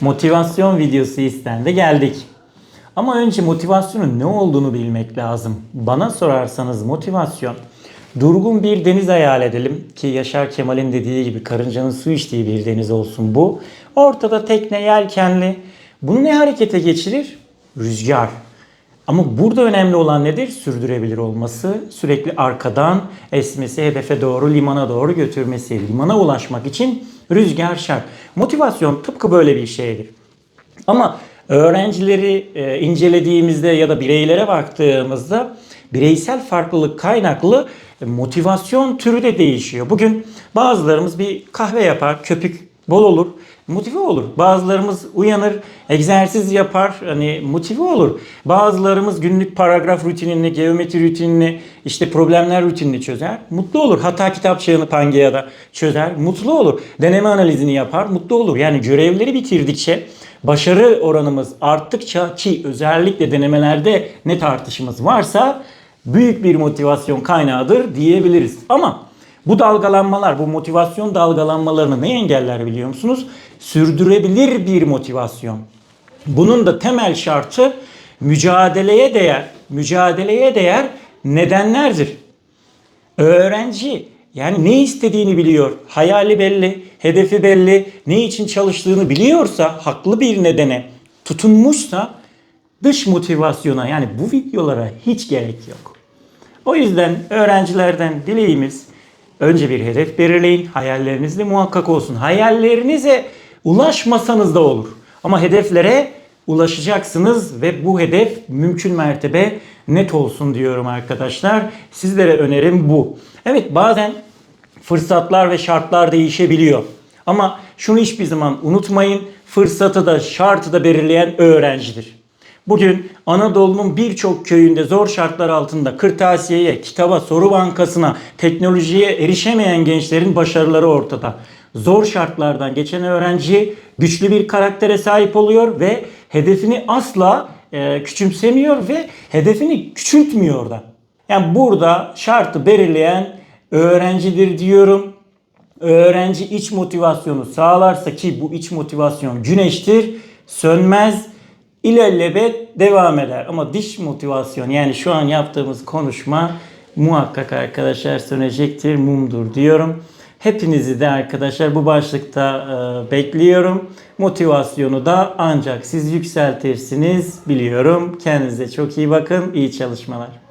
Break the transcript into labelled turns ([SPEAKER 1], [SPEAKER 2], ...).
[SPEAKER 1] motivasyon videosu istendi geldik. Ama önce motivasyonun ne olduğunu bilmek lazım. Bana sorarsanız motivasyon durgun bir deniz hayal edelim ki Yaşar Kemal'in dediği gibi karıncanın su içtiği bir deniz olsun bu. Ortada tekne yelkenli. Bunu ne harekete geçirir? Rüzgar. Ama burada önemli olan nedir? Sürdürebilir olması, sürekli arkadan esmesi, hedefe doğru, limana doğru götürmesi. Limana ulaşmak için rüzgar şart. Motivasyon tıpkı böyle bir şeydir. Ama öğrencileri e, incelediğimizde ya da bireylere baktığımızda bireysel farklılık kaynaklı motivasyon türü de değişiyor. Bugün bazılarımız bir kahve yapar, köpük bol olur, motive olur. Bazılarımız uyanır, egzersiz yapar, hani motive olur. Bazılarımız günlük paragraf rutinini, geometri rutinini, işte problemler rutinini çözer, mutlu olur. Hatta kitapçığını Pangea'da çözer, mutlu olur. Deneme analizini yapar, mutlu olur. Yani görevleri bitirdikçe başarı oranımız arttıkça ki özellikle denemelerde ne tartışımız varsa büyük bir motivasyon kaynağıdır diyebiliriz. Ama bu dalgalanmalar, bu motivasyon dalgalanmalarını ne engeller biliyor musunuz? Sürdürebilir bir motivasyon. Bunun da temel şartı mücadeleye değer, mücadeleye değer nedenlerdir. Öğrenci yani ne istediğini biliyor, hayali belli, hedefi belli, ne için çalıştığını biliyorsa, haklı bir nedene tutunmuşsa dış motivasyona yani bu videolara hiç gerek yok. O yüzden öğrencilerden dileğimiz önce bir hedef belirleyin. Hayalleriniz de muhakkak olsun. Hayallerinize ulaşmasanız da olur. Ama hedeflere ulaşacaksınız ve bu hedef mümkün mertebe net olsun diyorum arkadaşlar. Sizlere önerim bu. Evet bazen fırsatlar ve şartlar değişebiliyor. Ama şunu hiçbir zaman unutmayın. Fırsatı da şartı da belirleyen öğrencidir. Bugün Anadolu'nun birçok köyünde zor şartlar altında kırtasiyeye, kitaba, soru bankasına, teknolojiye erişemeyen gençlerin başarıları ortada. Zor şartlardan geçen öğrenci güçlü bir karaktere sahip oluyor ve hedefini asla e, küçümsemiyor ve hedefini küçültmüyor da. Yani burada şartı belirleyen öğrencidir diyorum. Öğrenci iç motivasyonu sağlarsa ki bu iç motivasyon güneştir, sönmez, ilelebet devam eder. Ama dış motivasyon yani şu an yaptığımız konuşma muhakkak arkadaşlar sönecektir, mumdur diyorum. Hepinizi de arkadaşlar bu başlıkta e, bekliyorum. Motivasyonu da ancak siz yükseltirsiniz biliyorum. Kendinize çok iyi bakın. İyi çalışmalar.